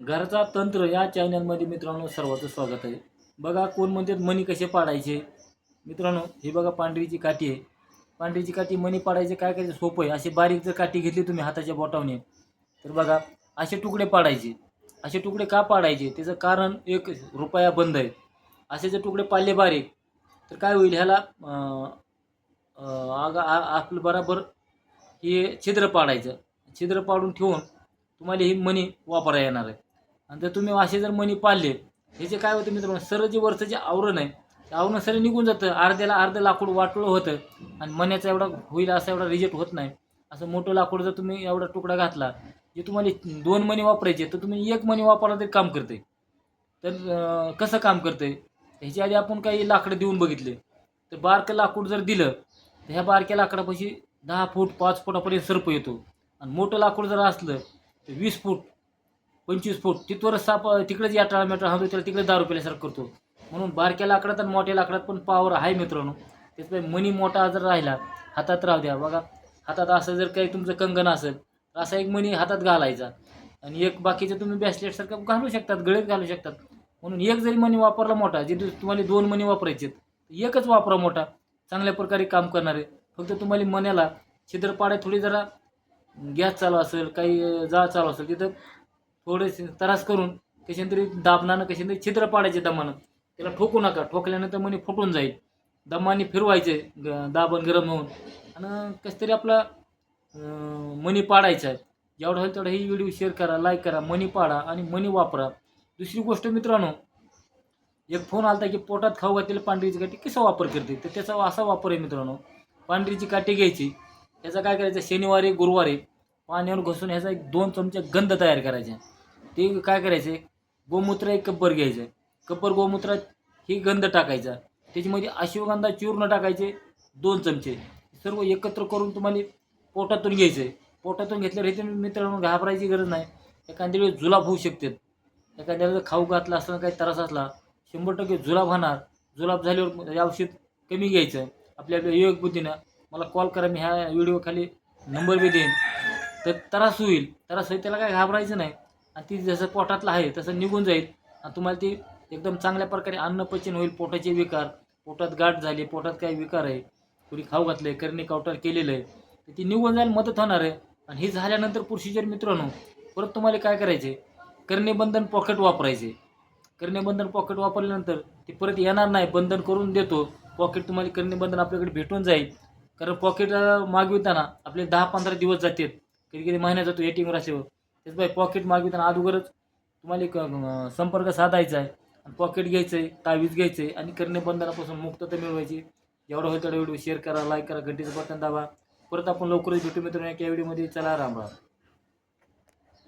घरचा तंत्र या चॅनलमध्ये मित्रांनो सर्वांचं स्वागत आहे. बघा कोण म्हणतात मणी कसे पाडायचे? मित्रांनो ही बघा पांढरीची काठी आहे. पांढरीची काठी मणी पाडायचे काय करायचं? सोपं आहे. अशी बारीक जर काठी घेतली तुम्ही हाताच्या बोटावने तर बघा असे तुकडे पाडायचे. असे तुकडे का पाडायचे? त्याचं कारण एक रुपया बंद आहे. असे जर तुकडे पाडले बारीक तर काय होईल? ह्याला आगा आ- आपलं बराबर हे छिद्र पाडायचं. छिद्र पाडून ठेवून तुम्हाला ही मणी वापरायला येणार आहे. आणि जर तुम्ही असे जर मणी पाळले ह्याचे काय होतं मित्रांनो सर्व जे वरचं जे आवरण आहे ते आवरण सर निघून जातं. अर्ध्याला अर्धं लाकूड वाटलं होतं आणि मण्याचा एवढा होईल असा एवढा रिजेक्ट होत नाही. असं मोठं लाकूड जर तुम्ही एवढा तुकडा घातला जे तुम्हाला दोन मणी वापरायचे तर तुम्ही एक मणी वापरला तरी काम करते. तर कसं काम करते? ह्याच्या आधी आपण काही लाकडं देऊन बघितले. तर बारकं लाकूड जर दिलं तर ह्या बारक्या लाकडापाशी दहा फूट पाच फुटापर्यंत सर्प येतो. आणि मोठं लाकूड जर असलं तर वीस फूट पंचवीस फूट. तिथवर साप तिकडेच या टाळा मेटाळा हातो त्याला तिकडे दारू पेल्यासारखं करतो. म्हणून बारक्या लाकडात आणि मोठ्या लाकडात पण पावर आहे मित्रांनो. त्याच्यामुळे मनी मोठा जर राहिला हातात राहू द्या. बघा हातात असं जर काही तुमचं कंगन असेल तर असा एक मनी हातात घालायचा. आणि एक बाकीचं तुम्ही बॅसलेटसारखं घालू शकतात गळेत घालू शकतात. म्हणून एक जरी मनी वापरला मोठा जे तुम्हाला दोन मनी वापरायचे आहेत, एकच वापरा मोठा. चांगल्या प्रकारे काम करणारे. फक्त तुम्हाला मण्याला छिद्र पाडाय थोडी जरा गॅस चालू असेल काही जाळ चालू असेल तिथं थोडेसे त्रास करून कशाने तरी दाबणानं कशाने तरी छिद्र पाडायचे दमानं. त्याला ठोकू नका. ठोकल्यानंतर मणी फुटून जाईल. दमाने फिरवायचे ग दाबण गरम होऊन. आणि कसं तरी आपला मणी पाडायचा आहे. जेवढं होईल तेवढं ही व्हिडिओ शेअर करा लाईक करा मनी पाडा आणि मनी वापरा. दुसरी गोष्ट मित्रांनो एक फोन आलता की पोटात खाऊ घातलेली पांढरीची काठी कसा वापर करते? तर त्याचा असा वापर आहे मित्रांनो पांढरीची काठी घ्यायची. त्याचा काय करायचं? शनिवारी गुरुवारी पाण्यावर घुसून ह्याचा एक दोन चमचे गंध तयार करायचे. ते काय करायचे? गोमूत्र एक कप्पर घ्यायचं. कप्पर गोमूत्रात ही गंध टाकायचा. त्याच्यामध्ये अश्वगंधा चूर्ण टाकायचे दोन चमचे. सर्व एकत्र करून तुम्हाला पोटातून घ्यायचं. आहे पोटातून घेतल्यावर हे मित्रांनो घाबरायची गरज नाही. एखाद्या वेळेस जुलाब होऊ शकतात. एखाद्या वेळेस खाऊ घातला असला काही त्रास असला शंभर टक्के जुलाब होणार. जुलाब झाल्यावर औषध कमी घ्यायचं. आपल्या आपल्या योग बुद्धीनं. मला कॉल करा मी ह्या व्हिडिओ खाली नंबर बी देईन. तर त्रास होईल. त्रास होईल त्याला काय घाबरायचं नाही. आणि ती जसं पोटातलं आहे तसं निघून जाईल. आणि तुम्हाला ती एकदम चांगल्या प्रकारे अन्नपचन होईल पोटाचे विकार. पोटात गाठ झाली पोटात काही विकार आहे. कुणी खाऊ घातलं आहे करणे कावटार केलेलं आहे. तर ती निघून जायला मदत होणार आहे. आणि हे झाल्यानंतर प्रोसिजर मित्रांनो परत तुम्हाला काय करायचे करणेबंधन पॉकेट वापरायचे करणेबंधन पॉकेट वापरल्यानंतर ते परत येणार नाही बंधन करून देतो. पॉकेट तुम्हाला करणेबंधन आपल्याकडे भेटून जाईल. कारण पॉकेट मागविताना आपले दहा पंधरा दिवस जातात. कधी कधी महिन्यात जातो ए टी तेच बाई पॉकेट मागविताना अगोदरच तुम्हाला एक संपर्क साधायचा आहे. आणि पॉकेट घ्यायचं आहे तावीज घ्यायचं आहे आणि करणे बंधनापासून मुक्तता मिळवायची. एवढं होईल तेवढा व्हिडिओ शेअर करा लाईक करा घंटीचं बटन दाबा. परत आपण लवकरच भेटू मित्रांनो एका व्हिडिओमध्ये चला राम राम.